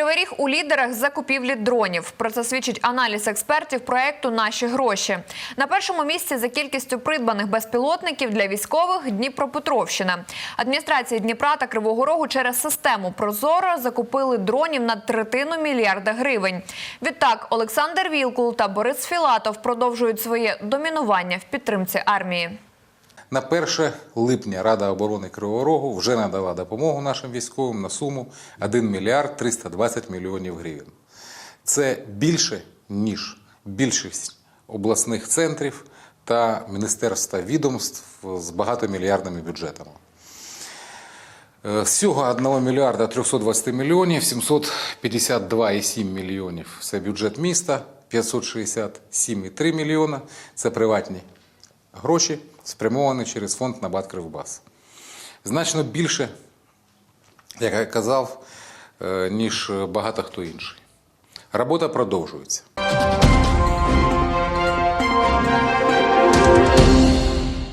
Кривий у лідерах закупівлі дронів. Про це свідчить аналіз експертів проекту Наші гроші. На першому місці за кількістю придбаних безпілотників для військових Дніпропетровщина. Адміністрації Дніпра та Кривого Рогу через систему Прозоро закупили дронів на третину мільярда гривень. Відтак Олександр Вілкул та Борис Філатов продовжують своє домінування в підтримці армії. На 1 липня Рада оборони Кривого Рогу вже надала допомогу нашим військовим на суму 1 мільярд 320 мільйонів гривень. Це більше, ніж більшість обласних центрів та міністерств та відомств з багатомільярдними бюджетами. Е, З цього 1 мільярда 320 мільйонів 752,7 мільйонів – це бюджет міста, 567,3 мільйона – це приватні гроші, спрямовані через фонд «Набат Кривбас». Значно більше, як я казав, е, ніж багато хто інший. Робота продовжується.